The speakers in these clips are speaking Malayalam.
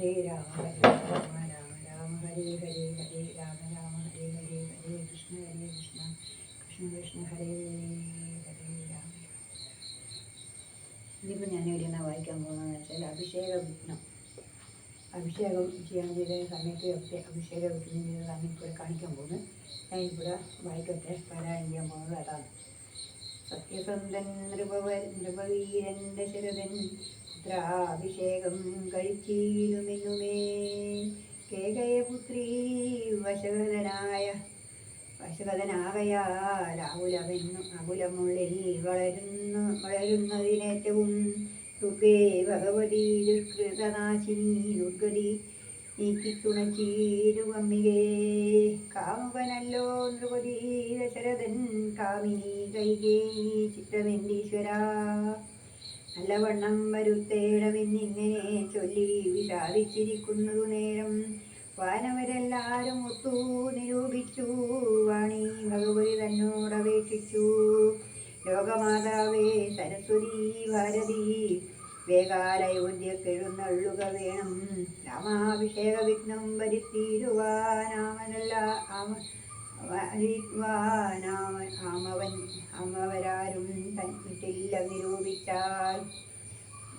ഹരേ രാമ ഹരേ രാമ രാമ രാമ ഹരേ ഹരേ ഹരേ രാമ രാമ ഹരേ ഹരേ ഹരേ കൃഷ്ണ ഹരേ കൃഷ്ണ കൃഷ്ണ കൃഷ്ണ ഹരേ ഹരേ രാമ ഞാൻ എവിടെയാണ് വായിക്കാൻ പോകുന്നതെന്ന് വെച്ചാൽ അഭിഷേക വിഘ്നം. അഭിഷേകം ചെയ്യാൻ ചെയ്ത സമയത്ത് ഒക്കെ അഭിഷേക വിഘ്നം ചെയ്ത സമയത്ത് കാണിക്കാൻ പോകുന്നു ഞാൻ ഇവിടെ വായിക്കട്ടെ. പാരായണം ചെയ്യാൻ പോകുന്നത് അതാണ്. സത്യസന്ധൻ നൃപവ നൃപവീരന്റെ ദശരഥൻ പുത്രാഭിഷേകം കഴിച്ചിരുമെന്നുമേ കേകയപുത്രീ വശകതനായ വശകതനാകയാൽ അകുലമെന്നു അകുലമുള്ളിൽ വളരുന്നു വളരുന്നതിനേറ്റവും ദുർഗേ ഭഗവതി ദുഷ്കൃതനാശിനി ദുർഗതി നീക്കിത്തുണച്ചീരുവമ്മികേ കാമുകനല്ലോ നൃപതി ദശരഥൻ കാമിനി കൈകേ ചിത്രമെന്തീശ്വര നല്ലവണ്ണം വരുത്തേടമെന്നിങ്ങനെ ചൊല്ലി വിഷാദിച്ചിരിക്കുന്നതു നേരം വാനവരെല്ലാരും ഒത്തു നിരൂപിച്ചു. വാണി ഭഗവതി തന്നോട് അപേക്ഷിച്ചു. ലോകമാതാവേ സരസ്വതി ഭാരതി വേഗാലയോധ്യക്കെഴുന്നള്ളുക വേണം. രാമാഭിഷേക വിഘ്നം വരുത്തിയിടുവാനാമനല്ല ആമ വാനാമ ആമവൻ ആമവരാരും തന്നിട്ടില്ല നിരൂപിച്ചാൽ.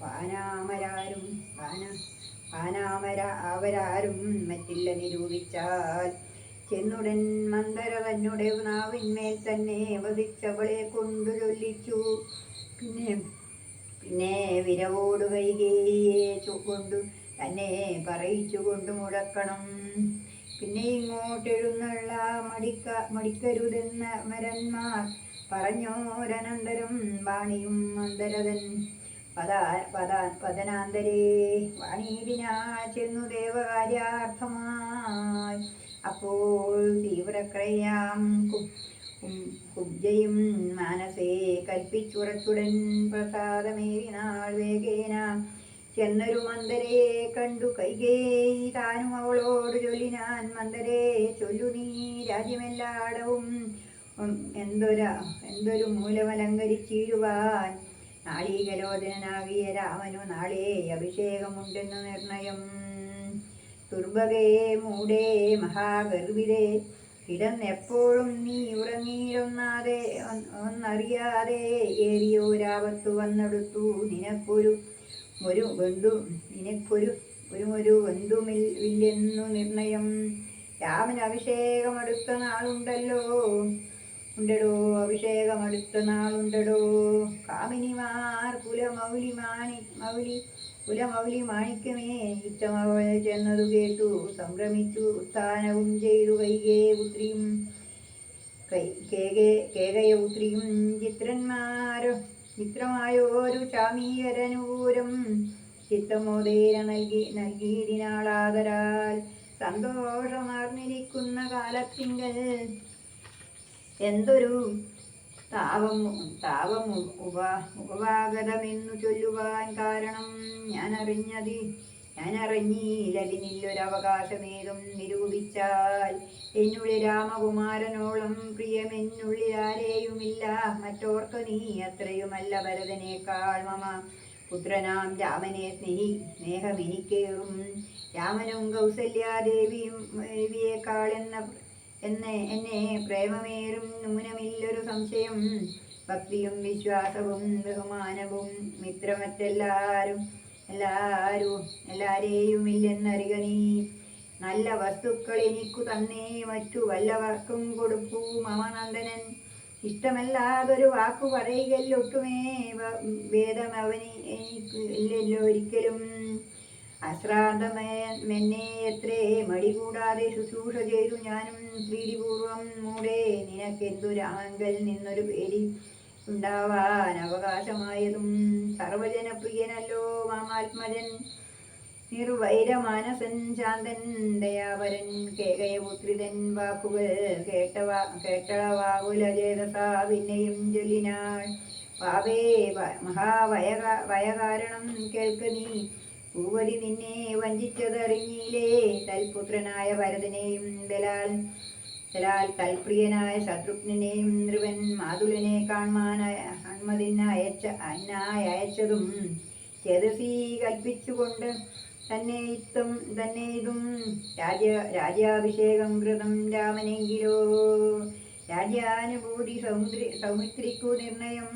പാനാമരാരും പാന പാനാമര അവരാരും മറ്റില്ല നിരൂപിച്ചാൽ. ചെന്നുടൻ മന്ദര തന്നെ നാവിന്മേൽ തന്നെ വധിച്ചവളെ കൊണ്ടു ചൊല്ലിച്ചു. പിന്നെ പിന്നെ വിരവോട് വൈകേയെ കൊണ്ടു തന്നെ പറയിച്ചു കൊണ്ട് മുടക്കണം. പിന്നെ ഇങ്ങോട്ടെഴുന്നള്ള മടിക്ക മടിക്കരുതെന്ന മരന്മാർ പറഞ്ഞോരനന്തരം വാണിയും അന്തരതൻ. പദാ പദാ പതനാന്തരേ വാണീതിനാ ചെന്നു ദേവകാര്യാർത്ഥമായി. അപ്പോൾ തീവ്രക്രയാം കുബ്ജയും മാനസേ കൽപ്പിച്ചുറച്ചുടൻ പ്രസാദമേവിനാൾ വേഗേന ചെന്നൊരു മന്ദരയെ കണ്ടു കൈകേയി. താനും അവളോട് ചൊല്ലിനാൻ മന്ദരേ ചൊല്ലു നീ രാജ്യമെല്ലാടവും. എന്തൊരാ എന്തൊര മൂലമലങ്കരിച്ചിരുവാൻ നാളീകലോചനാകിയ രാമനു നാളെ അഭിഷേകമുണ്ടെന്ന് നിർണയം. ദുർഭകേ മൂടേ മഹാഗർഭിതേ കിടന്നെപ്പോഴും നീ ഉറങ്ങിയിരുന്നാതെ ഒന്നറിയാതെ ഏറിയോരാപത്തു വന്നെടുത്തു. നിനക്കൊരു ഒരു ബന്ധു നിനക്കൊരു ഒരു ഒരു ബന്ധുമില്ലെന്നു നിർണയം. രാമന് അഭിഷേകമെടുത്ത നാളുണ്ടല്ലോ. ഉണ്ടടോ അഭിഷേകമെടുത്ത നാളുണ്ടടോ. കാമിനിമാർ കുലമൗലി മാണി മൗലി കുലമൗലി മാണിക്യമേ ഇത്തമവൾ ചെന്നതു കേട്ടു. സംഭ്രമിച്ചു ഉത്ഥാനവും ചെയ്തു കൈകേ പുത്രിയും. കൈ കേകേ പുത്രിയും ചിത്രന്മാരോ ചിത്രമായോരു ചാമീയരനൂരം ചിത്തമോദേര നൽകി നൽകിയിടിനാളാകരാൽ സന്തോഷമാർന്നിരിക്കുന്ന കാലത്തിങ്കൽ. എന്തൊരു താപം താപം ഉപ ഉപവാഗതമെന്നു ചൊല്ലുവാൻ കാരണം ഞാൻ അറിഞ്ഞതി ഞാൻ അറിഞ്ഞില്ലതിനില്ലൊരവകാശമേതും നിരൂപിച്ചാൽ എന്നുള്ളിൽ രാമകുമാരനോളം പ്രിയമെന്നുള്ളിൽ ആരെയുമില്ല മറ്റോർക്കു നീ അത്രയുമല്ല ഭരതനേക്കാൾ മമ. പുത്രനാം രാമനെ സ്നേഹി സ്നേഹമെനിക്കേറും. രാമനും കൗസല്യാദേവിയും ദേവിയേക്കാൾ എന്ന എന്നെ എന്നെ പ്രേമമേറും. നൂനമില്ലൊരു സംശയം ഭക്തിയും വിശ്വാസവും ബഹുമാനവും മിത്രമറ്റെല്ലാരും എല്ലാരും എല്ലാരെയും ഇല്ലെന്നറിക നീ. നല്ല വസ്തുക്കൾ എനിക്കു തന്നേ മറ്റു വല്ലവർക്കും കൊടുക്കൂ മമനന്ദനൻ. ഇഷ്ടമല്ലാതൊരു വാക്കു പറയുകല്ലൊട്ടുമേ വേദം അവന് എനിക്ക് ഇല്ലല്ലോ ഒരിക്കലും. അശ്രാന്തമെന്നെ എത്രേ മടി കൂടാതെ ശുശ്രൂഷ ചെയ്തു ഞാനും പ്രീതിപൂർവം മൂടെ. നിനക്കെന്തു രാമങ്കൽ നിന്നൊരു പേടി. ഉണ്ടാവാൻ അവകാശമായതും സർവജനപ്രിയനല്ലോ മാമാത്മജൻ നിർവൈരമാനസൻ ശാന്തൻ ദയാപരൻ കേകയപുത്രിതൻ വാക്കുകൾ കേട്ടവാ കേട്ടളവാകുലചേതസാ പിന്നെയും ചൊല്ലിനാൾ. പാപേ മഹാവയ വയകാരണം കേൾക്ക നീ. ഭൂവതി നിന്നെ വഞ്ചിച്ചതറിഞ്ഞില്ലേ? തൽപുത്രനായ ഭരതനെയും ബലാൽ ബലാൽ തൽപ്രിയനായ ശത്രുഘ്നെയും നൃവൻ മാതുലനെ കാണുവാനായ ഹൺമതിന് അയച്ച അന്നായി അയച്ചതും ചേതസി കൽപ്പിച്ചുകൊണ്ട് തന്നെ ഇത്തും തന്നെ ഇതും രാജ രാജ്യാഭിഷേകം കൃതം രാമനെങ്കിലോ. രാജ്യാനുഭൂതി സൗന്ദ്രി സൗമിത്രിക്കു നിർണയം.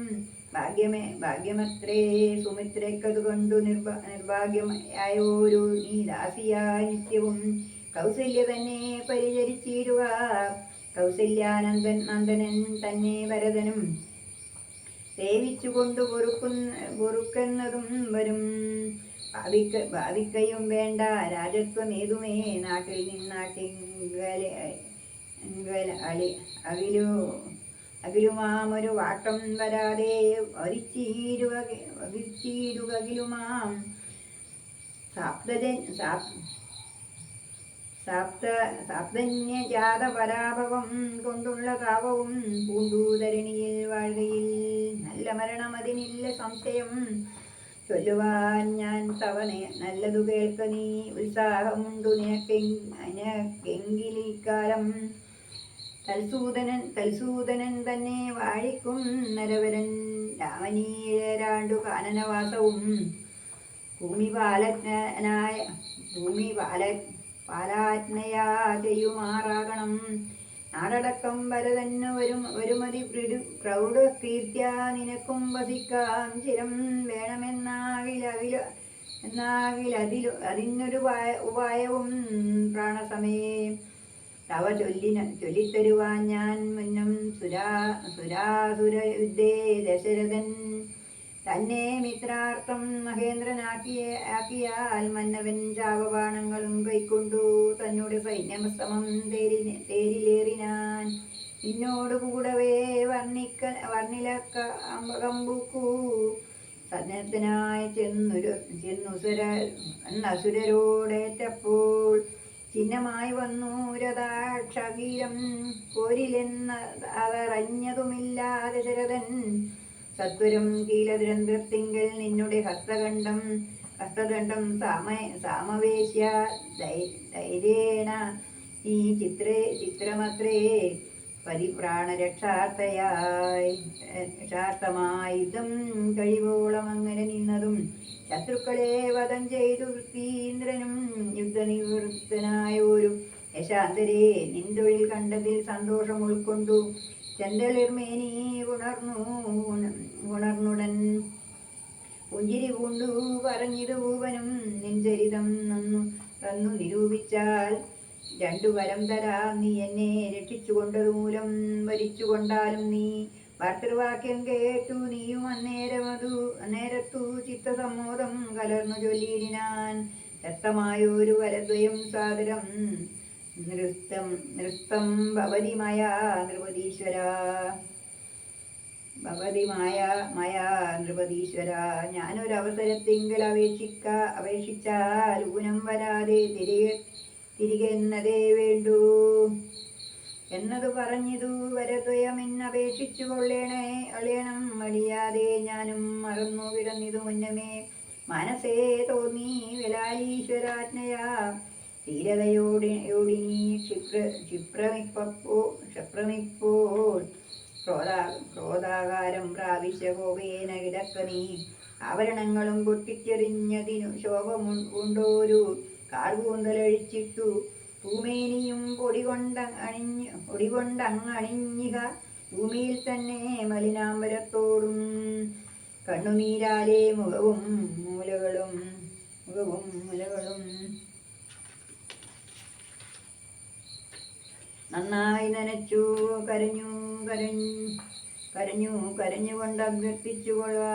ഭാഗ്യമേ ഭാഗ്യമത്രേ സുമിത്രയ്ക്കതുകൊണ്ടു നിർഭ നിർഭാഗ്യമായോരു നീ ദാസിയാ നിത്യവും കൗസല്യ തന്നെ പരിചരിച്ചിരുക കൗസല്യാനന്ദൻ നന്ദനൻ തന്നെ ഭരതനും സേവിച്ചുകൊണ്ട് പൊറുക്കുന്ന പൊറുക്കുന്നതും വരും. ഭാവിക്ക ഭാവിക്കയും വേണ്ട രാജത്വം ഏതുമേ? നാട്ടിൽ നിന്നാട്ടിൽ അകിലു അകിലുമാമൊരു വാട്ടം വരാതെ വരിച്ചീരുക വരിച്ചീരുകകിലുമാം സാപ്തജൻ സാപ് സാപ്ത സപ്തന്യജാതപരാഭവം കൊണ്ടുള്ള താപവും പൂന്തൂതരിണിയിൽ വാഴുകയിൽ നല്ല മരണം അതിനില്ല സംശയം. ചൊല്ലുവാൻ ഞാൻ തവണ നല്ലതു കേൾക്ക നീ. ഉത്സാഹമുണ്ടു നിനക്കെങ്കിലിക്കാലം തൽസൂതനൻ തൽസൂതനൻ തന്നെ വാഴിക്കും. നരവരൻ രാമനീരാണ്ടു കാനനവാസവും ഭൂമിപാലജ്ഞനായ ഭൂമിപാല പാലാജ്ഞയാ ചെയ്യുമാറാകണം നാടടക്കം വരതന്നു വരും ഒരുമതി പ്രൗഢ കീർത്തിയ നിനക്കും വസിക്കാം. ചിരം വേണമെന്നാവിലവില എന്നാവിൽ അതിൽ അതിനൊരു ഉപായ- ഉപായവും പ്രാണസമയേ തവ ചൊല്ലിന ചൊല്ലിത്തരുവാൻ ഞാൻ മുന്നം സുരാ സുരാസുര യുദ്ധേ ദശരഥൻ തന്നെ മിത്രാർത്ഥം മഹേന്ദ്രനാക്കിയ ആക്കിയാൽ മന്നവൻ ജാവബാണങ്ങളും കൈക്കൊണ്ടു തന്നോട് സൈന്യമസ്തമം തേരി തേരിലേറിനാൻ. നിന്നോട് കൂടവേ വർണിക്ക വർണിലക്ക അമ്പകമ്പുക്കൂ. സന്നദ്ധനായി ചെന്നുരു ചെന്നുസുര അസുരരോടേറ്റപ്പോൾ ചിഹ്നമായി വന്നു രഥാക്ഷീരം പോരിലെന്ന അതറിഞ്ഞതുമില്ലാതെ ശരതൻ സത്വരം കീലദുരന്തത്തിങ്കൽ നിന്നുടെ ഹസ്തകണ്ഠം ഹസ്തദണ്ഡം സാമ സാമവേശ്യ ധൈര്യേണ ഈ ചിത്രേ ചിത്രമത്രേ പരിപ്രാണരക്ഷാർത്ഥയായി രക്ഷാർത്ഥമായി യുദ്ധം കഴിവോളം അങ്ങനെ നിന്നതും ശത്രുക്കളെ വധം ചെയ്തു വൃത്തീന്ദ്രനും യുദ്ധനിവൃത്തനായ ഒരു യശാന്തരെ നിന്തൊഴിൽ കണ്ടതിൽ സന്തോഷം ഉൾക്കൊണ്ടു ചെന്തളിർമേനി ഉണർന്നു. പുഞ്ചിരി പൂണ്ടു പറഞ്ഞിടുവനും ഭൂവനും നിൻ ചരിതം നന്നു തന്നു നിരൂപിച്ചാൽ രണ്ടു വരം തരാ നീ എന്നെ രക്ഷിച്ചുകൊണ്ടതു മൂലം വരിച്ചുകൊണ്ടാലും നീ ഭർത്തൃവാക്യം കേട്ടു നീയും അന്നേരമതു അന്നേരത്തു ചിത്തസമ്മോദം കലർന്നു ചൊല്ലിയിടിനാൻ രക്തമായൊരു വരദ്വയം സാദരം നൃത്തം നൃത്തം ഭവതിമയാ നൃപതീശ്വര ഭവതി മായ മായ നൃപതീശ്വര ഞാനൊരവസരത്തിങ്കൽ അപേക്ഷിക്ക അപേക്ഷിച്ചാൽ ഊനം വരാതെ തിരികെ തിരികെ എന്നതേ വേണ്ടൂ. എന്നതു പറഞ്ഞിതു വരദ്വയമെന്നപേക്ഷിച്ചു കൊള്ളേണേ അളിയണം അടിയാതെ ഞാനും മറന്നു കിടന്നിതു മുന്നമേ. മനസ്സേ തോന്നി വിലാലീശ്വരാജ്ഞയാ ധീരതയോടി യോടിനി ക്ഷിപ്ര ക്ഷിപ്രമിപ്പോ ക്ഷിപ്രമിപ്പോൾ ക്രോധാ ക്രോധാകാരം പ്രാപിച്ച കോപേന കിടക്കനീ ആഭരണങ്ങളും പൊട്ടിച്ചെറിഞ്ഞതിനു ശോഭമുണ്ടോരു കാർകൂന്തലഴിച്ചിട്ടു. ഭൂമേനിയും പൊടികൊണ്ട അണിഞ്ഞ് പൊടികൊണ്ടങ്ങണിഞ്ഞിക ഭൂമിയിൽ തന്നെ മലിനാംബരത്തോടും കണ്ണുനീരാലെ മുഖവും മൂലകളും മുഖവും മുലകളും നന്നായി നനച്ചു കരഞ്ഞു കരഞ്ഞു കരഞ്ഞു കരഞ്ഞുകൊണ്ട് അഭ്യർത്ഥിച്ചു കൊള്ളുക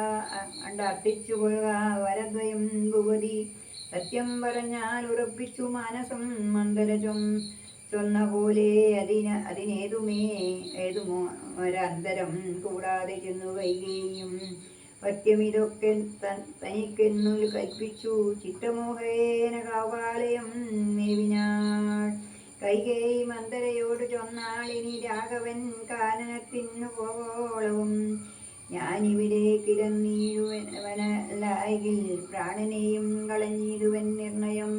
അണ്ട് അർത്ഥിച്ചു കൊള്ളുക വരദ്വയം ഭുവതി സത്യം പറഞ്ഞാൽ ഉറപ്പിച്ചു മാനസം മന്ദരജം. ചൊന്ന പോലെ അതിന് അതിനേതുമേ ഏതുമോ ഒരന്തരം കൂടാതെ ചെന്നു വൈകുകയും പത്യമിതൊക്കെ തനിക്കെന്നു കൽപ്പിച്ചു ചിത്തമോഹേന കാവാലയം മേവിനാൾ. കൈകേയി മന്ദരയോട് ചൊന്നാളിനി രാഘവൻ കാനനത്തിന്നു പോവോളവും. ഞാനിവിടെ കിടന്നീഴുവനല്ലായെങ്കിൽ പ്രാണനെയും കളഞ്ഞിരുവൻ നിർണയം.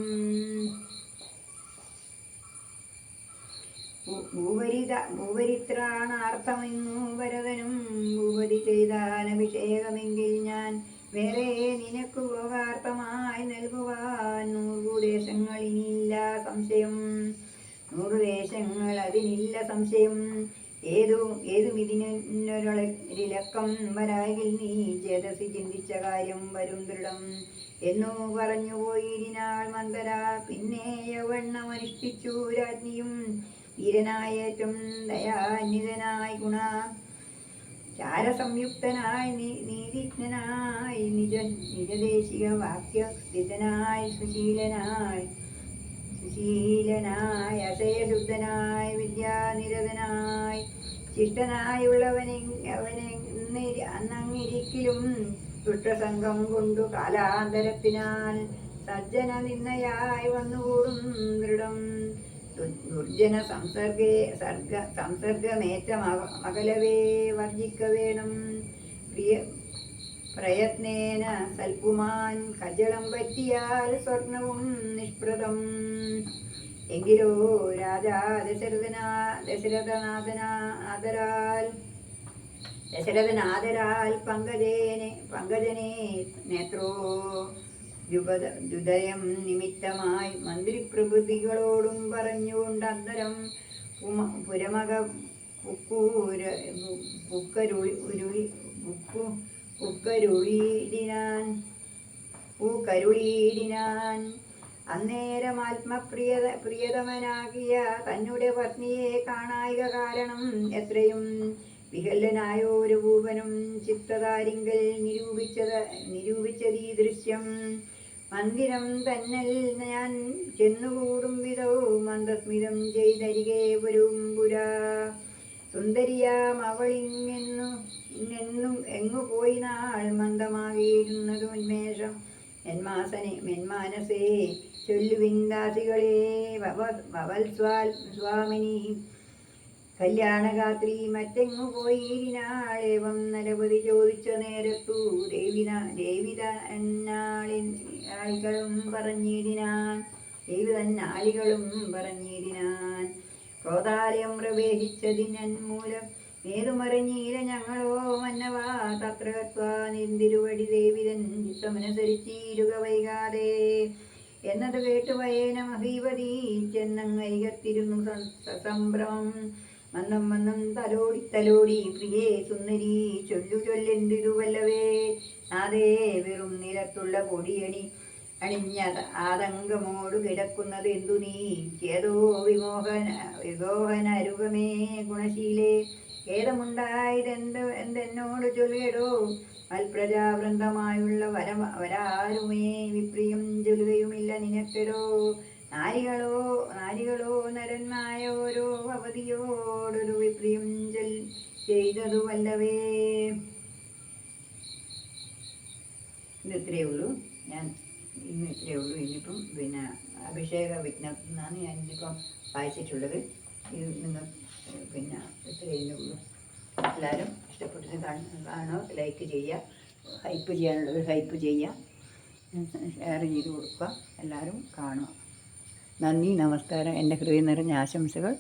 ഭൂപരിത ഭൂപരിത്രാണാർത്ഥമെന്നു ഭരതനും ഭൂപതി ചെയ്താനഭിഷേകമെങ്കിൽ ഞാൻ വേറെ നിനക്കു ഭോഗാർത്ഥമായി നൽകുവാൻ നൂറു ഇനിയില്ല സംശയം. നൂറു വേഷങ്ങൾ അതിനില്ല സംശയം. ഏതു ഏതും ഇതിനൊരിലക്കം വരാകിൽ നീ ചേതസി ചിന്തിച്ച കാര്യം വരും ദൃഢം. എന്നു പറഞ്ഞു പോയിരിനാൾ മന്ദര പിന്നെ യവണ്ണം അനുഷ്ഠിച്ചു രാജ്ഞിയും വീരനായേറ്റം ദയാന്വിതനായി ഗുണ. ചാരസംയുക്തനായി നീതിജ്ഞനായി നിജ നിജദേശിക വാക്യ സ്ഥിതനായി സുശീലനായി സുശീലനായി അശയശുദ്ധനായ വിദ്യാനിരതനായി ശിഷ്ടനായുള്ളവനെ അവനെ അന്നങ്ങിരിക്കലും ദുഷ്ടസംഘം കൊണ്ടു കാലാന്തരത്തിനാൽ സജ്ജന നിന്നയായി വന്നുകൂടും ദൃഢം. ദുർജന സംസർഗേ സർഗ സംസർഗമേറ്റ അകലവേ മകലവേ വർജിക്ക വേണം പ്രിയ പ്രയത്നേന സൽപുമാൻ കജളം പറ്റിയാൽ സ്വർണവും നിഷ്പ്രദം. എങ്കിലോ രാജാ ദശരഥനാ ദശരഥനാഥനാ ആദരാൽ ദശരഥനാദരാൽ പങ്കജേനെ പങ്കജനെ നേത്രോ. ദുദയം നിമിത്തമായി മന്ത്രിപ്രഭൃതികളോടും പറഞ്ഞുകൊണ്ട് അന്തരം പുരമകൂര പുക്കരുളി ഉരുളി പുക്കു പുക്കരുളിയിടിനാൻ പൂക്കരുളിയിടിനാൻ അന്നേരം ആത്മപ്രിയത പ്രിയതമനാകിയ തന്നുടെ പത്നിയെ കാണായിക കാരണം എത്രയും വിഹല്ലനായ ഒരു ഭൂപനും ചിത്തതാരിങ്കൽ നിരൂപിച്ചത് നിരൂപിച്ചത് ഈ ദൃശ്യം. മന്ദിരം തന്നൽ ഞാൻ ചെന്നുകൂടും വിധവും മന്ദസ്മിതം ചെയ്തരികെ വരും പുരാ സുന്ദരിയാം അവൾ ഇങ്ങെന്നു ഇന്നെന്നും എങ്ങു പോയി നാൾ മന്ദമാകിയിരുന്നതും ഉന്മേഷം. മെന്മാസനെ മെന്മാനസേ ചൊല്ലുവിൻ ദാസികളെ ഭവ- ഭവൽ സ്വാൽ സ്വാമിനി. കല്യാണഗാത്രി മറ്റെങ്ങു പോയിരിനാളേവം നരപതി ചോദിച്ച നേരത്തു ദേവിന ദേവിത എന്നാളിൻ ആളികളും പറഞ്ഞിടിനാൻ ദേവി തന്നാളികളും ക്രോധാലയം പ്രവേശിച്ചതിനന്മൂലം നേരുമറിഞ്ഞീല ഞങ്ങളോ മന്നവാ തത്രകത്വാ നിന്തിരുവടി ദേവിതൻ ചിത്തമനുസരിച്ചീരുക വൈകാതെ. എന്നത് കേട്ട് വയേന മഹീപതി ചെന്നങ്ങൈകത്തിരുന്നു സസംഭ്രമം. മന്നം മന്നം തലോടി തലോടി പ്രിയേ സുന്ദരി ചൊല്ലു ചൊല്ലെന്തിരുവല്ലവേ. നാദേ വെറും നിരത്തുള്ള പൊടിയണി അണിഞ്ഞ ആതങ്കമോട് കിടക്കുന്നത് എന്തു നീ ചേതോ വിമോഹന വിമോഹന രൂപമേ ഗുണശീലേ. ഖേദമുണ്ടായതെന്ത് എന്തെന്നോട് ചൊല്ലേടോ? മൽപ്രജാവൃന്ദമായുള്ള വര വരാരുമേ? വിപ്രിയും ചൊല്ലുകയുമില്ല നിനക്കെടോ. നാരികളോ നാരികളോ നരന്മായ ഓരോ അവധിയോടൊരു വിപ്രിയും ചൊൽ ചെയ്തതു വല്ലവേ ഇത് ഇത്രയേ ഉള്ളൂ. ഞാൻ ഇന്ന് ഉള്ളൂ. ഇനിയിപ്പം പിന്നെ അഭിഷേക വിജ്ഞപ്തി എന്നാണ് ഞാൻ ഇന്നിപ്പം വായിച്ചിട്ടുള്ളത്. ഇത് നിങ്ങൾ പിന്നെ ഇത്രയേ ഉള്ളൂ. എല്ലാവരും ഇഷ്ടപ്പെട്ടിട്ട് കാണുക കാണോ ലൈക്ക് ചെയ്യുക ഹൈപ്പ് ചെയ്യാനുള്ളത് ഹൈപ്പ് ചെയ്യുക ഷെയർ ചെയ്ത് കൊടുക്കുക. എല്ലാവരും കാണുക. നന്ദി നമസ്കാരം. എന്റെ ഹൃദയം നിറഞ്ഞ ആശംസകൾ.